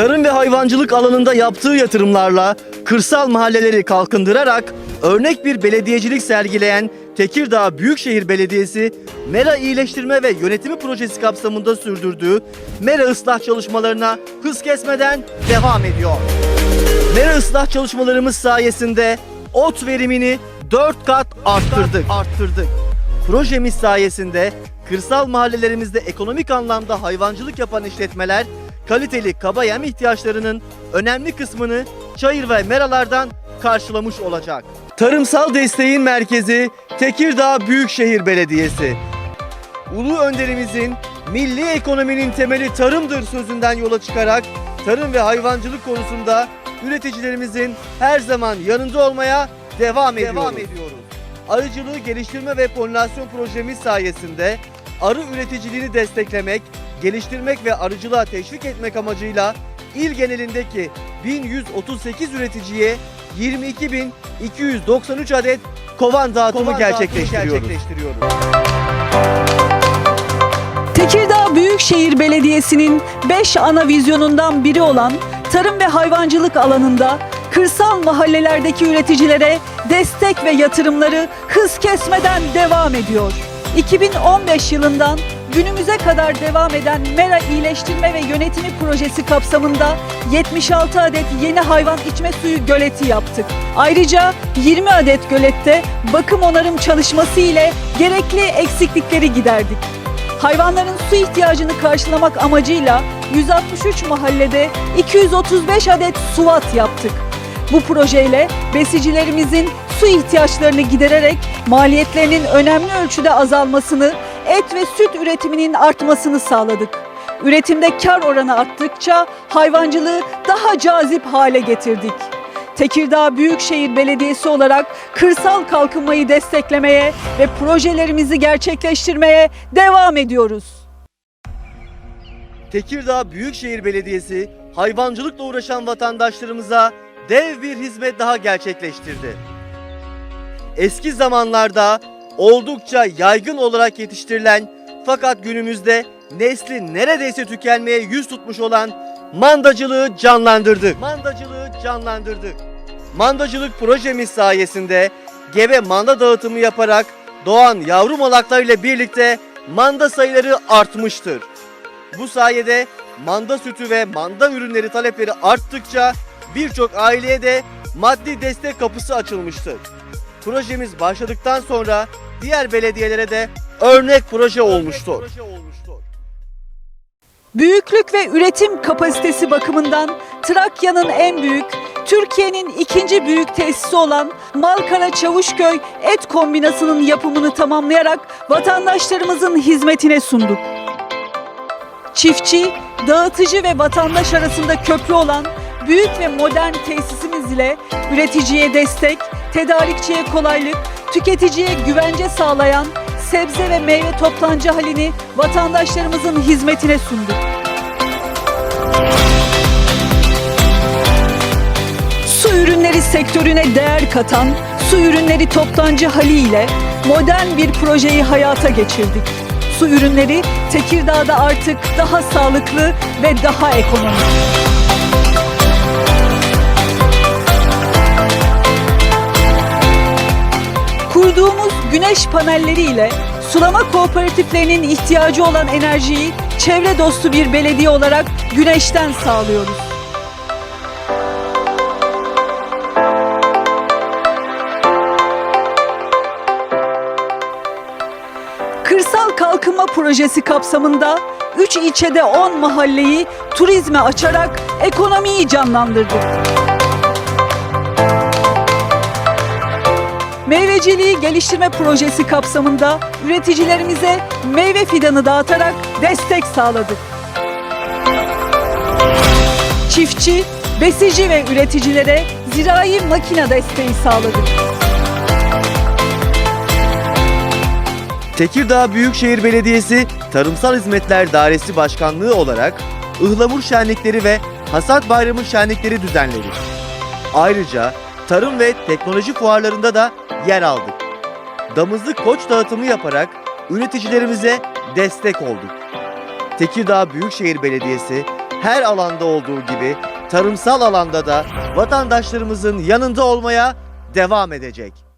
Tarım ve hayvancılık alanında yaptığı yatırımlarla kırsal mahalleleri kalkındırarak örnek bir belediyecilik sergileyen Tekirdağ Büyükşehir Belediyesi, Mera İyileştirme ve Yönetimi Projesi kapsamında sürdürdüğü Mera ıslah çalışmalarına hız kesmeden devam ediyor. Mera ıslah çalışmalarımız sayesinde ot verimini 4 kat arttırdık. arttırdık. Projemiz sayesinde kırsal mahallelerimizde ekonomik anlamda hayvancılık yapan işletmeler kaliteli kaba yem ihtiyaçlarının önemli kısmını çayır ve meralardan karşılamış olacak. Tarımsal desteğin merkezi Tekirdağ Büyükşehir Belediyesi. Ulu önderimizin milli ekonominin temeli tarımdır sözünden yola çıkarak tarım ve hayvancılık konusunda üreticilerimizin her zaman yanında olmaya devam, ediyoruz. Arıcılığı geliştirme ve polinasyon projemiz sayesinde arı üreticiliğini desteklemek, geliştirmek ve arıcılığa teşvik etmek amacıyla il genelindeki 1138 üreticiye 22.293 adet kovan dağıtımı gerçekleştiriyoruz. Tekirdağ Büyükşehir Belediyesi'nin 5 ana vizyonundan biri olan tarım ve hayvancılık alanında kırsal mahallelerdeki üreticilere destek ve yatırımları hız kesmeden devam ediyor. 2015 yılından günümüze kadar devam eden Mera İyileştirme ve Yönetimi Projesi kapsamında 76 adet yeni hayvan içme suyu göleti yaptık. Ayrıca 20 adet gölette bakım onarım çalışması ile gerekli eksiklikleri giderdik. Hayvanların su ihtiyacını karşılamak amacıyla 163 mahallede 235 adet suvat yaptık. Bu projeyle besicilerimizin su ihtiyaçlarını gidererek maliyetlerinin önemli ölçüde azalmasını, et ve süt üretiminin artmasını sağladık. Üretimde kar oranı arttıkça hayvancılığı daha cazip hale getirdik. Tekirdağ Büyükşehir Belediyesi olarak kırsal kalkınmayı desteklemeye ve projelerimizi gerçekleştirmeye devam ediyoruz. Tekirdağ Büyükşehir Belediyesi hayvancılıkla uğraşan vatandaşlarımıza dev bir hizmet daha gerçekleştirdi. Eski zamanlarda oldukça yaygın olarak yetiştirilen fakat günümüzde nesli neredeyse tükenmeye yüz tutmuş olan mandacılığı canlandırdık. Mandacılığı canlandırdık. Mandacılık projemiz sayesinde gebe manda dağıtımı yaparak doğan yavru malaklar ile birlikte manda sayıları artmıştır. Bu sayede manda sütü ve manda ürünleri talepleri arttıkça birçok aileye de maddi destek kapısı açılmıştır. Projemiz başladıktan sonra diğer belediyelere de örnek proje olmuştur. Büyüklük ve üretim kapasitesi bakımından Trakya'nın en büyük, Türkiye'nin ikinci büyük tesisi olan Malkara Çavuşköy Et Kombinası'nın yapımını tamamlayarak vatandaşlarımızın hizmetine sunduk. Çiftçi, dağıtıcı ve vatandaş arasında köprü olan büyük ve modern tesisimiz ile üreticiye destek, tedarikçiye kolaylık, tüketiciye güvence sağlayan sebze ve meyve toptancı halini vatandaşlarımızın hizmetine sunduk. Su ürünleri sektörüne değer katan su ürünleri toptancı hali ile modern bir projeyi hayata geçirdik. Su ürünleri Tekirdağ'da artık daha sağlıklı ve daha ekonomik. Güneş panelleri ile sulama kooperatiflerinin ihtiyacı olan enerjiyi çevre dostu bir belediye olarak güneşten sağlıyoruz. Kırsal Kalkınma Projesi kapsamında 3 ilçede 10 mahalleyi turizme açarak ekonomiyi canlandırdık. Meyveciliği geliştirme projesi kapsamında üreticilerimize meyve fidanı dağıtarak destek sağladık. Çiftçi, besici ve üreticilere zirai makine desteği sağladık. Tekirdağ Büyükşehir Belediyesi Tarımsal Hizmetler Dairesi Başkanlığı olarak ıhlamur şenlikleri ve hasat bayramı şenlikleri düzenledi. Ayrıca tarım ve teknoloji fuarlarında da yer aldık. Damızlık koç dağıtımı yaparak üreticilerimize destek olduk. Tekirdağ Büyükşehir Belediyesi her alanda olduğu gibi tarımsal alanda da vatandaşlarımızın yanında olmaya devam edecek.